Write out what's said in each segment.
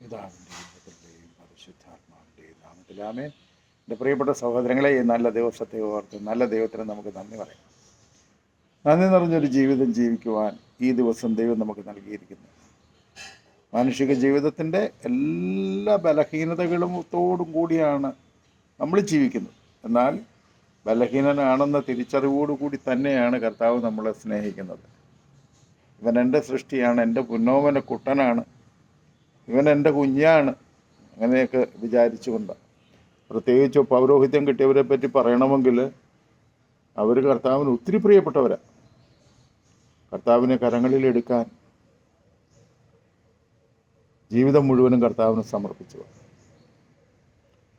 പിതാവിന്റെയും പുത്രന്റെയും പരിശുദ്ധാത്മാവിന്റെയും നാമത്തിലാമേ എന്റെ പ്രിയപ്പെട്ട സഹോദരങ്ങളെ ഈ നല്ല ദിവസത്തെ ഓർത്ത് നല്ല ദൈവത്തിന് നമുക്ക് നന്ദി പറയാം. നന്ദി നിറഞ്ഞൊരു ജീവിതം ജീവിക്കുവാൻ ഈ ദിവസം ദൈവം നമുക്ക് നൽകിയിരിക്കുന്നു. മാനുഷിക ജീവിതത്തിന്റെ എല്ലാ ബലഹീനതകളും കൂടിയാണ് നമ്മൾ ജീവിക്കുന്നത്. എന്നാൽ ബലഹീനനാണെന്ന തിരിച്ചറിവോടുകൂടി തന്നെയാണ് കർത്താവ് നമ്മളെ സ്നേഹിക്കുന്നത്. ഇവൻ എന്റെ സൃഷ്ടിയാണ് എന്റെ പുന്നോമന കുട്ടനാണ്. ഇവൻ എന്റെ കുഞ്ഞാണ്. അങ്ങനെയൊക്കെ വിചാരിച്ചുകൊണ്ട്. പ്രത്യേകിച്ച് പൗരോഹിത്യം കിട്ടിയവരെ പറ്റി പറയണമെങ്കിൽ അവർ കർത്താവിന് ഒത്തിരി പ്രിയപ്പെട്ടവരാണ് കർത്താവിനെ കരങ്ങളിൽ എടുക്കാൻ ജീവിതം മുഴുവനും കർത്താവിന് സമർപ്പിച്ചു.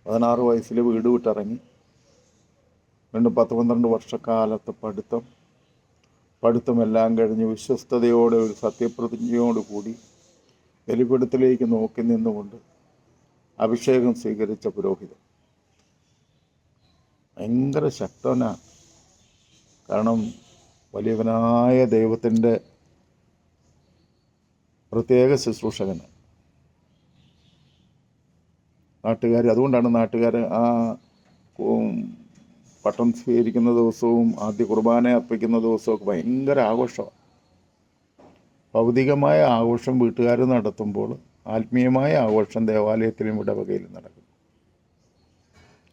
പതിനാറ് വയസ്സിൽ വീട് വിട്ടിറങ്ങി. വീണ്ടും പത്ത് പന്ത്രണ്ട് വർഷക്കാലത്ത് പഠിത്തം. പഠിത്തമെല്ലാം കഴിഞ്ഞ് വിശ്വസ്തയോടെ ഒരു സത്യപ്രതിജ്ഞയോടുകൂടി വെളിപ്പെടുത്തലേക്ക് നോക്കി നിന്നുകൊണ്ട് അഭിഷേകം സ്വീകരിച്ച പുരോഹിതൻ. ഭയങ്കര ശക്തനാണ് കാരണം വലിയവനായ ദൈവത്തിന്റെ പ്രത്യേക ശുശ്രൂഷകന്. നാട്ടുകാർ അതുകൊണ്ടാണ് നാട്ടുകാർ ആ പട്ടം സ്വീകരിക്കുന്ന ദിവസവും ആദ്യ കുർബാന അർപ്പിക്കുന്ന ദിവസവും ഒക്കെ ഭയങ്കര ആഘോഷമാണ് ഭൗതികമായ ആഘോഷം വീട്ടുകാർ നടത്തുമ്പോൾ ആത്മീയമായ ആഘോഷം ദേവാലയത്തിലും ഇടവകയിലും നടക്കും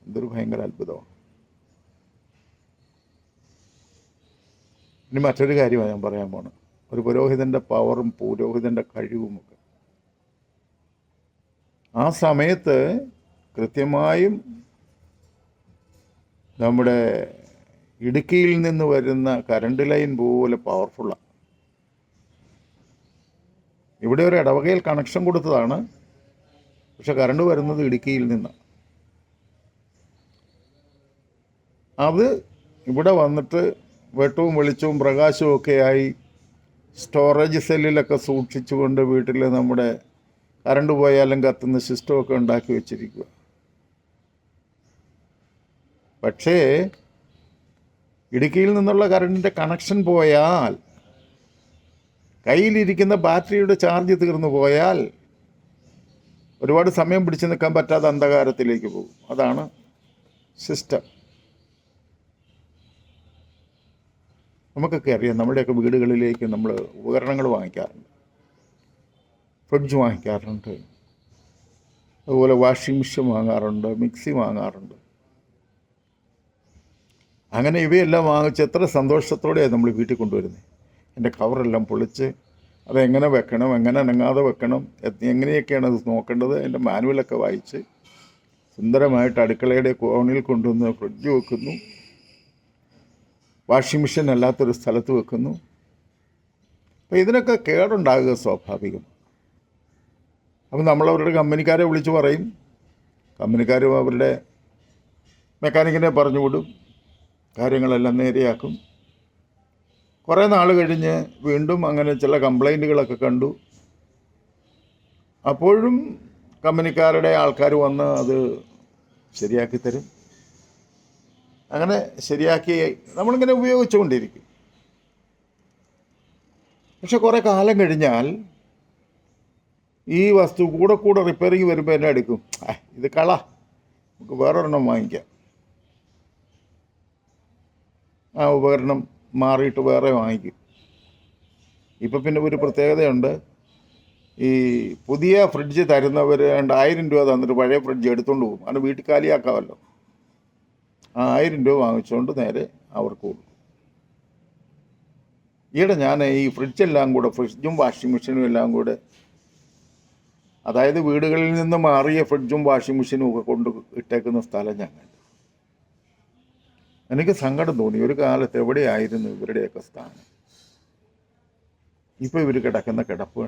ഇതൊരു ഭയങ്കര അത്ഭുതമാണ്. ഇനി മറ്റൊരു കാര്യമാണ് ഞാൻ പറയാൻ പോണത് ഒരു പുരോഹിതന്റെ പവറും പുരോഹിതന്റെ കഴിവുമൊക്കെ ആ സമയത്ത് കൃത്യമായും നമ്മുടെ ഇടുക്കിയിൽ നിന്ന് വരുന്ന കറണ്ട് ലൈൻ പോലെ പവർഫുള്ളാണ് ഇവിടെ ഒരു ഇടവകയിൽ കണക്ഷൻ കൊടുത്തതാണ്. പക്ഷെ കറണ്ട് വരുന്നത് ഇടുക്കിയിൽ നിന്ന്. അത് ഇവിടെ വന്നിട്ട് വെട്ടവും വെളിച്ചവും പ്രകാശവും ഒക്കെ ആയി സ്റ്റോറേജ് സെല്ലിലൊക്കെ സൂക്ഷിച്ചുകൊണ്ട് വീട്ടിൽ നമ്മുടെ കറണ്ട് പോയാലും കത്തുന്ന സിസ്റ്റമൊക്കെ ഉണ്ടാക്കി വെച്ചിരിക്കുക പക്ഷേ ഇടുക്കിയിൽ നിന്നുള്ള കറണ്ടിന്റെ കണക്ഷൻ പോയാൽ കയ്യിലിരിക്കുന്ന ബാറ്ററിയുടെ ചാർജ് തീർന്നു പോയാൽ ഒരുപാട് സമയം പിടിച്ചു നിൽക്കാൻ പറ്റാതെ അന്ധകാരത്തിലേക്ക് പോകും. അതാണ് സിസ്റ്റം. നമുക്കൊക്കെ അറിയാം നമ്മുടെയൊക്കെ വീടുകളിലേക്ക് നമ്മൾ ഉപകരണങ്ങൾ വാങ്ങിക്കാറുണ്ട്. ഫ്രിഡ്ജ് വാങ്ങിക്കാറുണ്ട്. അതുപോലെ വാഷിംഗ് മെഷീൻ വാങ്ങാറുണ്ട് മിക്സി വാങ്ങാറുണ്ട്. അങ്ങനെ ഇവയെല്ലാം വാങ്ങിച്ച് എത്ര സന്തോഷത്തോടെയാണ് നമ്മൾ വീട്ടിൽ കൊണ്ടുവരുന്നത് എന്റെ കവറെല്ലാം പൊളിച്ച് അതെങ്ങനെ വെക്കണം എങ്ങനെ അനങ്ങാതെ വെക്കണം എങ്ങനെയൊക്കെയാണ് അത് നോക്കേണ്ടത് അതിന്റെ മാനുവലൊക്കെ വായിച്ച് സുന്ദരമായിട്ട് അടുക്കളയുടെ കോണിൽ കൊണ്ടുവന്ന് ഫ്രിഡ്ജ് വെക്കുന്നു. വാഷിംഗ് മെഷീൻ അല്ലാത്തൊരു സ്ഥലത്ത് വെക്കുന്നു. അപ്പോൾ ഇതിനൊക്കെ കേടുണ്ടാകുക സ്വാഭാവികം. അപ്പം നമ്മളവരുടെ കമ്പനിക്കാരെ വിളിച്ച് പറയും. കമ്പനിക്കാരും അവരുടെ മെക്കാനിക്കിനെ പറഞ്ഞു വിടും. കാര്യങ്ങളെല്ലാം നേരെയാക്കും. കുറേ നാൾ കഴിഞ്ഞ് വീണ്ടും അങ്ങനെ ചില കംപ്ലൈന്റുകളൊക്കെ കണ്ടു. അപ്പോഴും കമ്പനിക്കാരുടെ ആൾക്കാർ വന്ന് അത് ശരിയാക്കി തരും. അങ്ങനെ ശരിയാക്കി നമ്മളിങ്ങനെ ഉപയോഗിച്ചുകൊണ്ടിരിക്കും. പക്ഷെ കുറേ കാലം കഴിഞ്ഞാൽ ഈ വസ്തു കൂടെ കൂടെ റിപ്പയറിങ് വരുമ്പോൾ എന്നെ എടുക്കും. ഇത് കള. നമുക്ക് വേറൊരെണ്ണം വാങ്ങിക്കാം. ആ ഉപകരണം മാറിയിട്ട് വേറെ വാങ്ങിക്കും. ഇപ്പം പിന്നെ ഒരു പ്രത്യേകതയുണ്ട്. ഈ പുതിയ ഫ്രിഡ്ജ് തരുന്നവർ രണ്ടായിരം രൂപ തന്നിട്ട് പഴയ ഫ്രിഡ്ജ് എടുത്തുകൊണ്ട് പോകും. അത് വീട്ടിൽ കാലിയാക്കാമല്ലോ ആ ആയിരം രൂപ വാങ്ങിച്ചുകൊണ്ട് നേരെ അവർക്ക് കൊടുക്കും. ഈയിടെ ഞാൻ ഈ ഫ്രിഡ്ജെല്ലാം കൂടെ ഫ്രിഡ്ജും വാഷിംഗ് മെഷീനും എല്ലാം കൂടെ അതായത് വീടുകളിൽ നിന്ന് മാറിയ ഫ്രിഡ്ജും വാഷിംഗ് മെഷീനും ഒക്കെ കൊണ്ട് ഇട്ടേക്കുന്ന സ്ഥലം ഞാൻ എനിക്ക് സങ്കടം തോന്നി. ഒരു കാലത്ത് എവിടെയായിരുന്നു ഇവരുടെയൊക്കെ സ്ഥാനം? ഇപ്പോൾ ഇവർ കിടക്കുന്ന കിടപ്പ്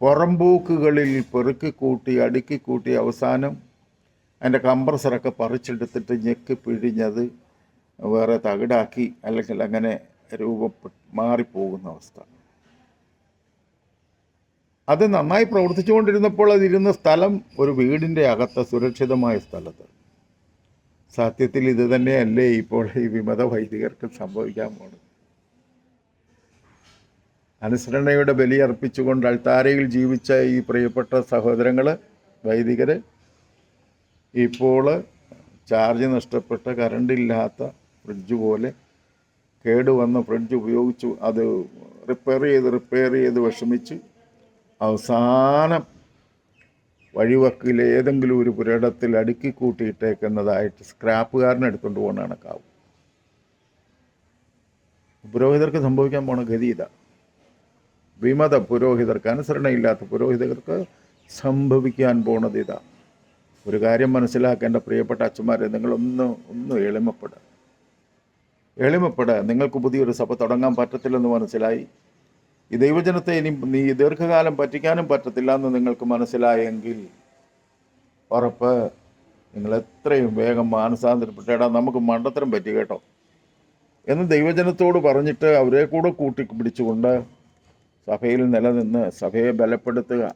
പുറംപോക്കുകളിൽ പെറുക്കി കൂട്ടി അടുക്കി കൂട്ടി അവസാനം അതിന്റെ കംപ്രസറൊക്കെ പറിച്ചെടുത്തിട്ട് ഞെക്ക് പിഴിഞ്ഞത് വേറെ തകിടാക്കി അല്ലെങ്കിൽ അങ്ങനെ രൂപപ്പെട്ട് മാറിപ്പോകുന്ന അവസ്ഥ. അത് നന്നായി പ്രവർത്തിച്ചുകൊണ്ടിരുന്നപ്പോൾ അതിരുന്ന സ്ഥലം ഒരു വീടിന്റെ അകത്ത് സുരക്ഷിതമായ സ്ഥലത്ത്. സത്യത്തിൽ ഇത് തന്നെയല്ലേ ഇപ്പോൾ ഈ വിമത വൈദികർക്ക് സംഭവിക്കാൻ പോണത്? അനുസരണയുടെ ബലി അർപ്പിച്ചുകൊണ്ട് അൾത്താരയിൽ ജീവിച്ച ഈ പ്രിയപ്പെട്ട സഹോദരങ്ങൾ വൈദികർ ഇപ്പോൾ ചാർജ് നഷ്ടപ്പെട്ട കറണ്ടില്ലാത്ത ഫ്രിഡ്ജ് പോലെ കേടുവന്ന ഫ്രിഡ്ജ് ഉപയോഗിച്ചു അത് റിപ്പയർ ചെയ്ത് റിപ്പയർ ചെയ്ത് വിഷമിച്ച് അവസാനം വഴിവക്കിൽ ഏതെങ്കിലും ഒരു പുരടത്തിൽ അടുക്കി കൂട്ടിയിട്ടേക്കുന്നതായിട്ട് സ്ക്രാപ്പുകാരനെ എടുത്തുകൊണ്ട് പോകുന്ന കണക്കാവും. പുരോഹിതർക്ക് സംഭവിക്കാൻ പോണ ഗതി ഇതാ. വിമത പുരോഹിതർക്ക് അനുസരണയില്ലാത്ത പുരോഹിതർക്ക് സംഭവിക്കാൻ പോണത് ഇതാ. ഒരു കാര്യം മനസ്സിലാക്കേണ്ട പ്രിയപ്പെട്ട അച്ഛന്മാരെ നിങ്ങളൊന്ന് ഒന്ന് എളിമപ്പെടുക എളിമപ്പെടുക നിങ്ങൾക്ക് പുതിയൊരു സഭ തുടങ്ങാൻ പറ്റത്തില്ലെന്ന് മനസ്സിലായി. ഈ ദൈവജനത്തെ ഇനി നീ ദീർഘകാലം പറ്റിക്കാനും പറ്റത്തില്ല എന്ന് നിങ്ങൾക്ക് മനസ്സിലായെങ്കിൽ ഉറപ്പ് നിങ്ങൾ എത്രയും വേഗം മാനസാന്തരപ്പെട്ടേടാ നമുക്ക് മണ്ടത്തരം പറ്റി കേട്ടോ. എന്ന് ദൈവജനത്തോട് പറഞ്ഞിട്ട് അവരെ കൂടെ കൂട്ടി പിടിച്ചുകൊണ്ട് സഭയിൽ നിലനിന്ന് സഭയെ ബലപ്പെടുത്തുക.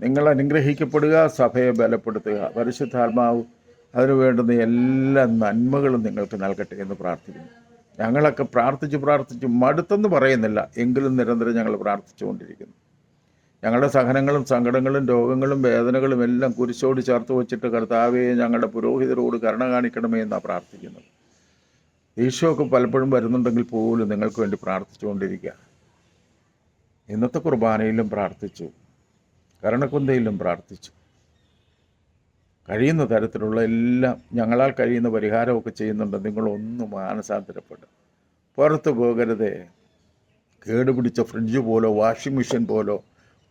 നിങ്ങൾ അനുഗ്രഹിക്കപ്പെടുക സഭയെ ബലപ്പെടുത്തുക. പരിശുദ്ധാത്മാവ് അതിനു വേണ്ടുന്ന എല്ലാ നന്മകളും നിങ്ങൾക്ക് നൽകട്ടെ എന്ന് പ്രാർത്ഥിക്കുന്നു. ഞങ്ങളൊക്കെ പ്രാർത്ഥിച്ച് പ്രാർത്ഥിച്ച് മടുത്തെന്ന് പറയുന്നില്ല. എങ്കിലും നിരന്തരം ഞങ്ങൾ പ്രാർത്ഥിച്ചുകൊണ്ടിരിക്കുന്നു. ഞങ്ങളുടെ സഹനങ്ങളും സങ്കടങ്ങളും രോഗങ്ങളും വേദനകളും എല്ലാം കുരിശോട് ചേർത്ത് വെച്ചിട്ട് കർത്താവെ ഞങ്ങളുടെ പുരോഹിതരോട് കരുണ കാണിക്കണമേ എന്നാണ് പ്രാർത്ഥിക്കുന്നത്. ഈശോക്ക് പലപ്പോഴും വരുന്നുണ്ടെങ്കിൽ പോലും നിങ്ങൾക്ക് വേണ്ടി പ്രാർത്ഥിച്ചുകൊണ്ടിരിക്കുക. ഇന്നത്തെ കുർബാനയിലും പ്രാർത്ഥിച്ചു. കരണക്കുന്തയിലും പ്രാർത്ഥിച്ചു. കഴിയുന്ന തരത്തിലുള്ള എല്ലാം ഞങ്ങളാൽ കഴിയുന്ന പരിഹാരമൊക്കെ ചെയ്യുന്നുണ്ട്. നിങ്ങളൊന്നും മാനസാന്തരപ്പെടും പുറത്ത് പോകരുതേ. കേടുപിടിച്ച ഫ്രിഡ്ജ് പോലോ വാഷിംഗ് മെഷീൻ പോലോ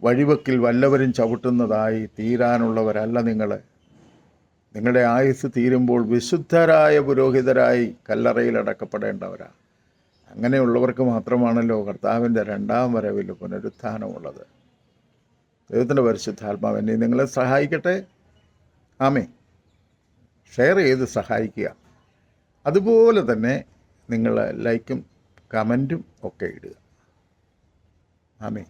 വഴിവക്കിൽ വല്ലവരും ചവിട്ടുന്നതായി തീരാനുള്ളവരല്ല നിങ്ങൾ നിങ്ങളുടെ ആയുസ് തീരുമ്പോൾ വിശുദ്ധരായ പുരോഹിതരായി കല്ലറയിൽ അടക്കപ്പെടേണ്ടവരാ. അങ്ങനെയുള്ളവർക്ക് മാത്രമാണല്ലോ കർത്താവിന്റെ രണ്ടാം വരവിൽ പുനരുത്ഥാനമുള്ളത്. ദൈവത്തിന്റെ പരിശുദ്ധാത്മാവ് എന്നെ നിങ്ങളെ സഹായിക്കട്ടെ. ആമേ ഷെയർ ചെയ്ത് സഹായിക്കുക. അതുപോലെ തന്നെ നിങ്ങൾ ലൈക്കും കമന്റും ഒക്കെ ഇടുക. ആമേ.